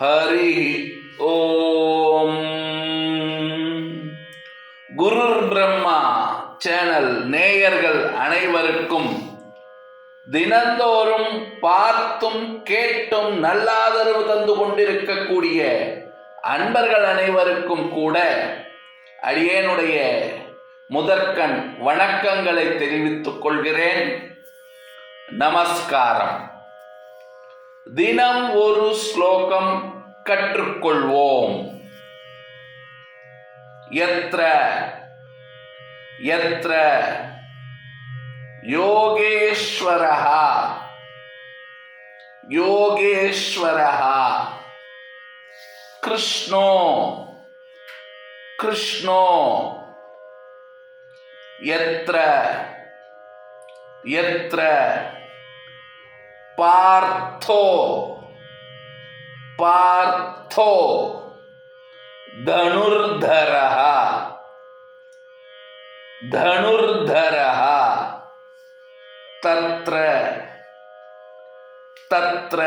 Hari Om. Guru Brahma channel நேயர்கள் அனைவருக்கும் தினந்தோறும் பார்த்தும் கேட்டும் நல்லாதரவு தந்து கொண்டிருக்கக்கூடிய அன்பர்கள் அனைவருக்கும் கூட அடியேனுடைய முதற்கண் வணக்கங்களை தெரிவித்துக் கொள்கிறேன். நமஸ்காரம். தினம் ஒரு ஸ்லோகம் கற்றுக்கொள்வோம். எத்ர எத்ர யோகேஸ்வரः யோகேஸ்வரः கிருஷ்ணோ கிருஷ்ணோ எத்ர எத்ர पार्थो। पार्थो। धनुर्धरः। धनुर्धरः। तत्र। तत्र।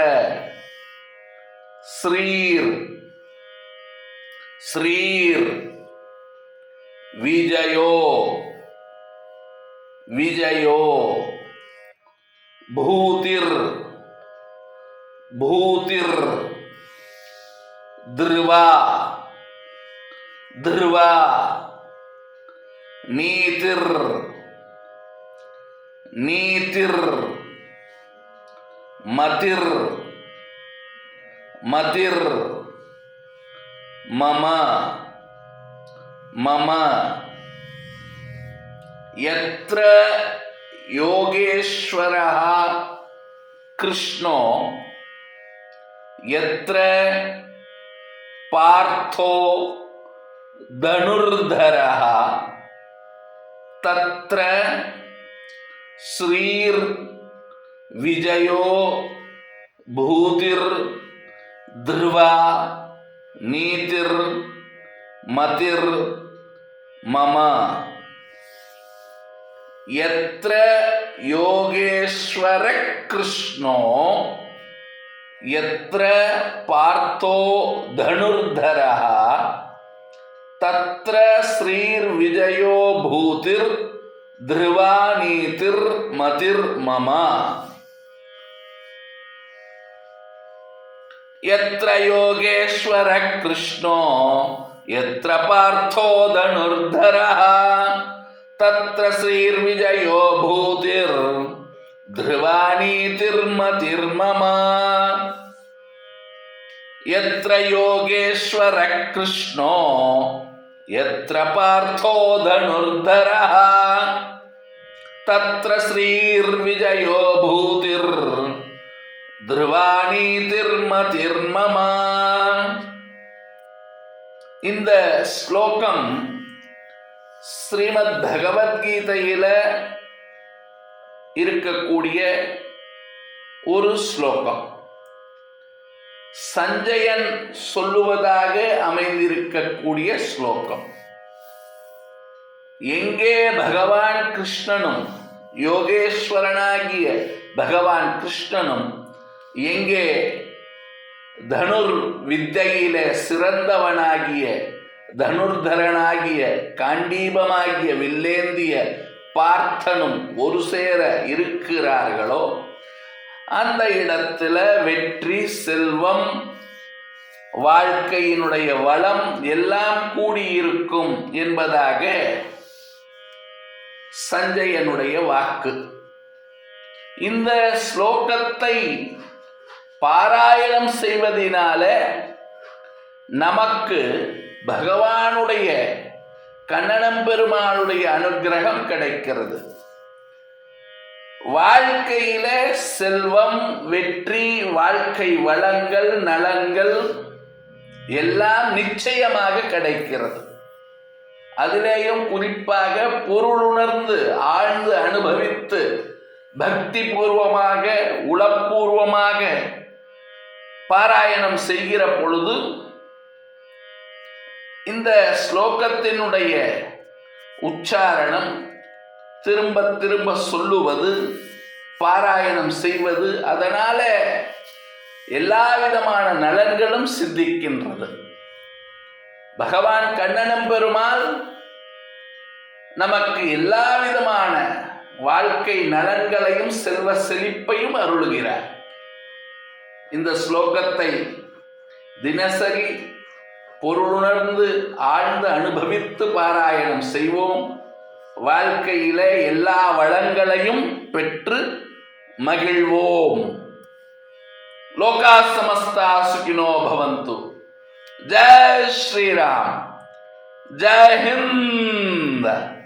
श्रीर्। श्रीर्। विजयो। विजयो। भूतिर्। भूतिर्। ध्रुवा। ध्रुवा। नीतिर्। नीतिर्। मतिर्। मतिर्। मम। मम। यत्र योगेश्वरः कृष्णो यत्र पार्थो धनुर्धरः तत्र श्रीर्विजयो भूतिर्ध्रुवा नीतिर्मतिर्मम। यत्र योगेश्वर कृष्णो यत्र पार्थो धनुर्धरः, तत्र श्रीर्विजयो भूतिर्ध्रुवा नीतिर्मतिर्मम यत्र योगेश्वरः कृष्णो, यत्र पार्थो धनुर्धरः, तत्र श्रीर्विजयो भूतिर्ध्रुवानीतिर्मतिर्मम यत्र योगेश्वरः कृष्णो यत्र पार्थो धनुर्धरः तत्र श्रीर्विजयो भूतिर्ध्रुवानीतिर्मतिर्मम இந்த ஸ்லோகம் ஸ்ரீமத் பகவத்கீதையில இருக்கக்கூடிய ஒரு ஸ்லோகம். சஞ்சயன் சொல்லுவதாக அமைந்திருக்கக்கூடிய ஸ்லோகம். எங்கே பகவான் கிருஷ்ணனும் யோகேஸ்வரனாகிய பகவான் கிருஷ்ணனும் எங்கே தனுர் வித்தையில சிறந்தவனாகிய தனுர்தரனாகிய காண்டீபமாகிய வில்லேந்திய பார்த்தனும் ஒரு சேர இருக்கிறார்களோ? அந்த இடத்துல வெற்றி செல்வம் வாழ்க்கையினுடைய வளம் எல்லாம் கூடியிருக்கும் என்பதாக சஞ்சயனுடைய வாக்கு. இந்த ஸ்லோகத்தை பாராயணம் செய்வதினால நமக்கு பகவானுடைய கண்ணனம் பெருமாளுடைய அனுகிரகம் கிடைக்கிறது. வாழ்க்கையில செல்வம் வெற்றி வாழ்க்கை வளங்கள் நலங்கள் எல்லாம் நிச்சயமாக கிடைக்கிறது. அதிலேயும் குறிப்பாக பொருளுணர்ந்து ஆழ்ந்து அனுபவித்து பக்தி பூர்வமாக உளப்பூர்வமாக பாராயணம் செய்கிற பொழுது இந்த ஸ்லோகத்தினுடைய உச்சாரணம் திரும்ப திரும்ப சொல்லுவது பாராயணம் செய்வது அதனால எல்லா விதமான நலன்களும் சித்திக்கின்றது. பகவான் கண்ணனம் பெருமாள் நமக்கு எல்லா விதமான வாழ்க்கை நலன்களையும் செல்வ செழிப்பையும் அருளுகிறார். இந்த ஸ்லோகத்தை தினசரி பொருளுணர்ந்து ஆழ்ந்து அனுபவித்து பாராயணம் செய்வோம். வாழ்க்கையில எல்லா வளங்களையும் பெற்று மகிழ்வோம். லோகா சமஸ்தா சுகினோ பவந்து. ஜெய் ஸ்ரீராம். ஜெய் ஹிந்த்.